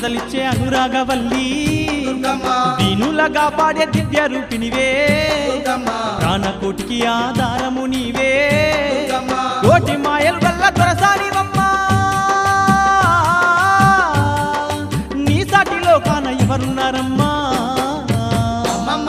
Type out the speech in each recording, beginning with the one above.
సంపదలిచ్చే అనురాగవల్లి. దీనులగా పాడే దివ్య రూపినివే ప్రాణకోటికి ఆధారము నీవే. కోటి మాయలు వల్ల దొరసానివమ్మా. నీ సాటిలో కాన ఎవరున్నారమ్మా? అమ్మమ్మ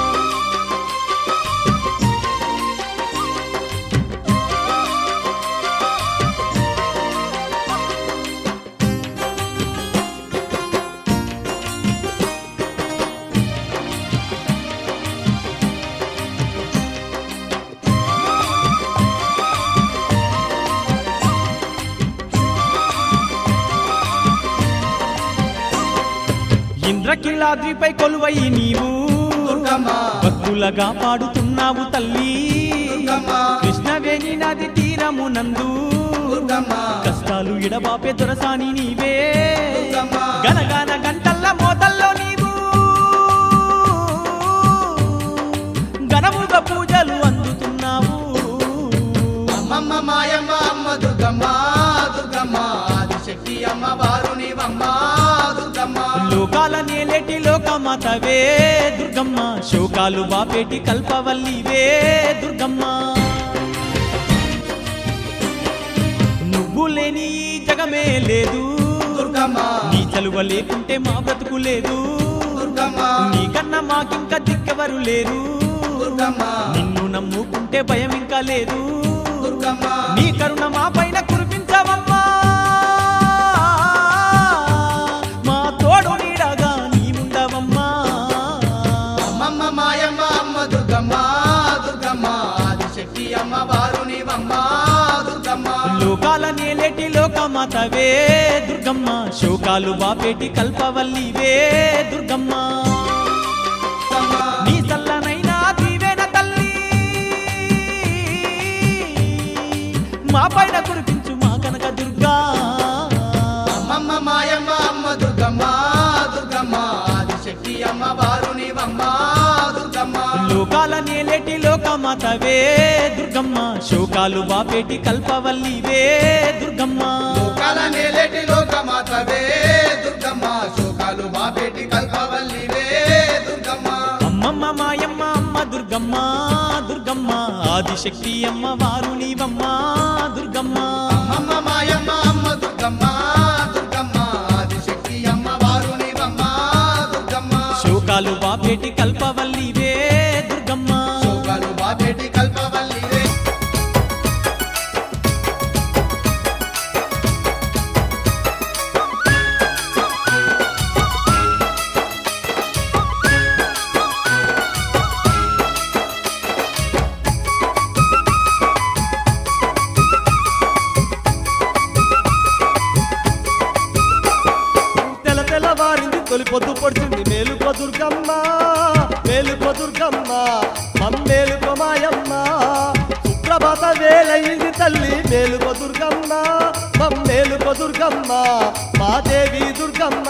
ఇంద్రకిలాద్రిపై కొలువై నీవు. భక్తులగా పాడుతున్నావు తల్లి. కృష్ణవేణి నది తీరమునందు దుర్గమ్మ. కష్టాలు ఇడబాపే దొరసాని నీవే. గనగాన గంటల్ల మోతల్లో నీవు. ఘనముగా పూజలు అందుతున్నావు. అమ్మమ్మ మాయమ్మ అమ్మ దుర్గమ్మ దుర్గమ్మ. ఆదిశక్తి అమ్మ వారునివమ్మ దుర్గమ్మ. లోకాల లోకమాతవే దుర్గమ్మ శోకాలు బాపేటి కల్పవల్లివే దుర్గమ్మ. నువ్వు లేని జగమే లేదు. దుర్గమ్మ. నీ చలువ లేకుంటే మా బ్రతుకు లేదు. దుర్గమ్మ. నీకన్నా మాకింక దిక్కెవరు లేరు. దుర్గమ్మ. నిన్ను నమ్ముకుంటే భయం ఇంకా లేదు. దుర్గమ్మ. నీ కరుణ మా పైన కురిపించవమ్మా. మాయమ్మ అమ్మ దుర్గమ్మ దుర్గమ్మ ఆదిశక్తి అమ్మ వారునివమ్మ దుర్గమ్మ. లోకాల నేలేటి లోకమాతవే దుర్గమ్మ శోకాలు బాపేటి కల్పవల్లివే దుర్గమ్మ. నీ చల్లనైనా దీవేన తల్లి మా పైన కురిపించు లోకమాతవే దుర్గమ్మ శోకాలు బాపేటి కల్పవల్లివే దుర్గమ్మ. నేలేటి లోకమాతవే దుర్గమ్మ శోకాలు బాపేటి కల్పవల్లివే దుర్గమ్మ. అమ్మమ్మ మాయమ్మ అమ్మ దుర్గమ్మ దుర్గమ్మ. ఆదిశక్తి అమ్మ వారు నీవమ్మ దుర్గమ్మ. అమ్మమ్మ మాయమ్మ అమ్మ దుర్గమ్మ దుర్గమ్మ. ఆదిశక్తి అమ్మ దుర్గమ్మ. శోకాలు బాపేటి కల్పవల్లివే పొద్దు పొడిచింది మేలుకో దుర్గమ్మ మేలుకో దుర్గమ్మ మమ్మేలుకో మాయమ్మ. సుప్రభాత వేలయింది తల్లి మేలుకో దుర్గమ్మ మమ్మేలుకో దుర్గమ్మ మాదేవి దుర్గమ్మ.